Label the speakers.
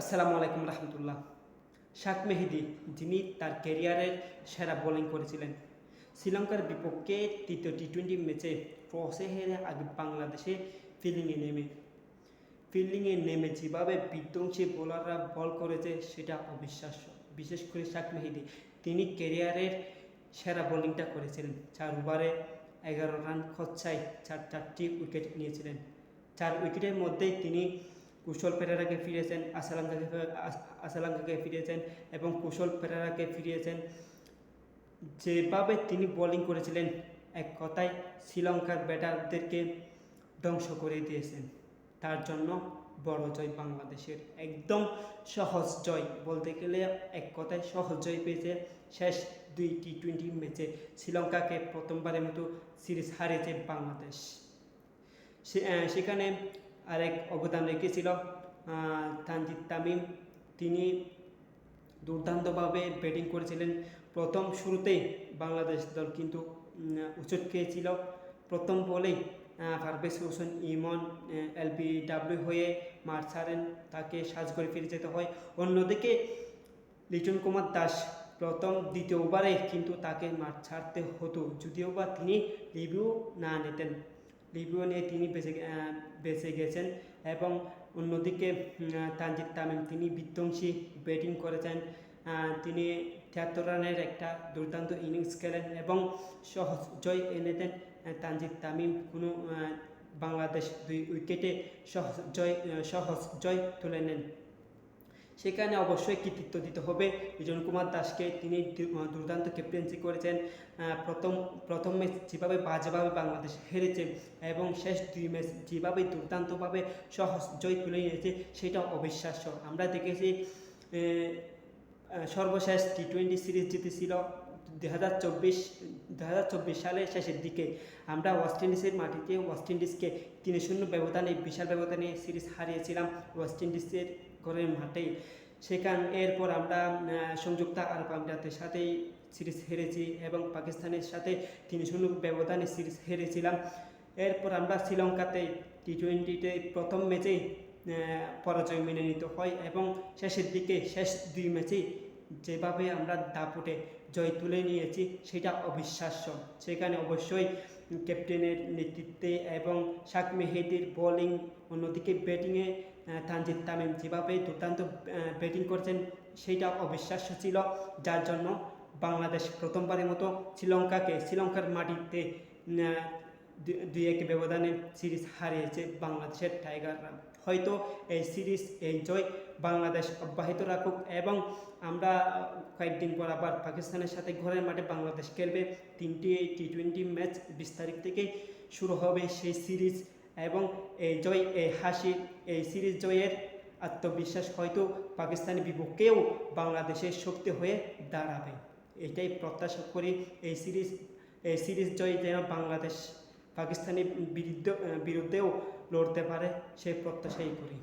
Speaker 1: আসসালামু আলাইকুম রহমতুল্লাহ। শাক মেহেদি, যিনি তার ক্যারিয়ারের সেরা বোলিং করেছিলেন। শ্রীলঙ্কার বিপক্ষে তৃতীয় টি টোয়েন্টি ম্যাচে টসে হেরে আগে বাংলাদেশে ফিল্ডিংয়ে নেমে। ফিল্ডিংয়ে নেমে যেভাবে বিধ্বংসী বোলাররা বল করেছে, সেটা অবিশ্বাস্য। বিশেষ করে শাক মেহেদি, তিনি ক্যারিয়ারের সেরা বোলিংটা করেছিলেন। চার ওভারে এগারো রান খরচায় চার চারটি উইকেট নিয়েছিলেন। চার উইকেটের মধ্যেই তিনি কুশল পেরেরাকে ফিরিয়েছেন আসালাঙ্কাকে আসালাঙ্কাকে ফিরিয়েছেন এবং কুশল পেরেরাকে ফিরিয়েছেন। যেভাবে তিনি বোলিং করেছিলেন, এক কথায় শ্রীলঙ্কার ব্যাটারদেরকে ধ্বংস করে দিয়েছেন। তার জন্য বড় জয় বাংলাদেশের, একদম সহজ জয় বলতে গেলে এক কথায় সহজ জয় পেয়েছে শেষ দুই টি টোয়েন্টি ম্যাচে শ্রীলঙ্কাকে প্রথমবারের মতো সিরিজ হারিয়েছে বাংলাদেশ। সেখানে আরেক অবদান রেখেছিল তানজিদ তামিম। তিনি দুর্দান্তভাবে ব্যাটিং করেছিলেন। প্রথম শুরুতেই বাংলাদেশ দল কিন্তু উচট খেয়েছিল। প্রথম বলেই পারভেজ হোসেন, ইমন এলবি ডাব্লিউ হয়ে মাঠ ছাড়েন। তাকে সাজ করে ফিরে যেতে হয়। অন্যদিকে লিটন কুমার দাস প্রথম, দ্বিতীয় ওভারে কিন্তু তাকে মাঠ ছাড়তে হতো। যদিও বা তিনি রিভিউ না নিতেন। রিভিউ নিয়ে তিনি বেঁচে বেঁচে গেছেন এবং অন্যদিকে তানজিদ তামিম তিনি বিধ্বংসী ব্যাটিং করেছেন। তিনি তিয়াত্তর রানের একটা দুর্দান্ত ইনিংস খেলেন এবং সহজ জয় এনে দেন তানজিদ তামিম কোনো বাংলাদেশ দুই উইকেটে সহজ জয় সহজ জয় তুলে নেন। সেখানে অবশ্যই কৃতিত্ব দিতে হবে। লিজন কুমার দাসকে তিনি দুর্দান্ত ক্যাপ্টেন্সি করেছেন। প্রথম প্রথম ম্যাচ যেভাবে বাজেভাবে বাংলাদেশ হেরেছে এবং শেষ দুই ম্যাচ যেভাবে দুর্দান্তভাবে সহজ জয় তুলে নিয়েছে সেটা অবিশ্বাস্য। আমরা দেখেছি সর্বশেষ টি টোয়েন্টি সিরিজ জিতেছিল দু হাজার চব্বিশ দু হাজার চব্বিশ সালের শেষের দিকে। আমরা ওয়েস্ট ইন্ডিজের মাটিতে ওয়েস্ট ইন্ডিজকে তিন শূন্য ব্যবধানে, বিশাল ব্যবধানে সিরিজ হারিয়েছিলাম। ওয়েস্ট ইন্ডিজের ঘরের মাঠেই সেখান এরপর আমরা সংযুক্ত আরব আমিরাতের সাথেই সিরিজ হেরেছি এবং পাকিস্তানের সাথে তিন শূন্য ব্যবধানে সিরিজ হেরেছিলাম। এরপর আমরা শ্রীলঙ্কাতে টি টোয়েন্টিতে প্রথম ম্যাচেই পরাজয় মেনে নিতে হয় এবং শেষের দিকে শেষ দুই ম্যাচেই যেভাবে আমরা দাপুটে জয় তুলে নিয়েছি, সেটা অবিশ্বাস্য। সেখানে অবশ্যই ক্যাপ্টেনের নেতৃত্বে এবং শাক মেহেদির বোলিং, অন্যদিকে ব্যাটিংয়ে তানজিদ তামিম যেভাবে দুর্দান্ত ব্যাটিং করছেন সেইটা অবিশ্বাস্য ছিল। যার জন্য বাংলাদেশ প্রথমবারের মতো শ্রীলঙ্কাকে, শ্রীলঙ্কার মাটিতে দুই এক ব্যবধানে সিরিজ হারিয়েছে বাংলাদেশের টাইগাররা। হয়তো এই সিরিজ এই জয় বাংলাদেশ অব্যাহত রাখুক এবং আমরা কয়েকদিন পর আবার পাকিস্তানের সাথে ঘরের মাঠে বাংলাদেশ খেলবে। তিনটি টি টোয়েন্টি ম্যাচ বিশ তারিখ থেকে শুরু হবে সেই সিরিজ এবং এই জয়, এই হাসি, এই সিরিজ জয়ের আত্মবিশ্বাস হয়তো পাকিস্তানের বিপক্ষেও বাংলাদেশের শক্তি হয়ে দাঁড়াবে। এটাই প্রত্যাশা করি এই সিরিজ এই সিরিজ জয় যেন বাংলাদেশ পাকিস্তানের বিরুদ্ধে বিরুদ্ধেও লড়তে পারে সেই প্রত্যাশাই করি।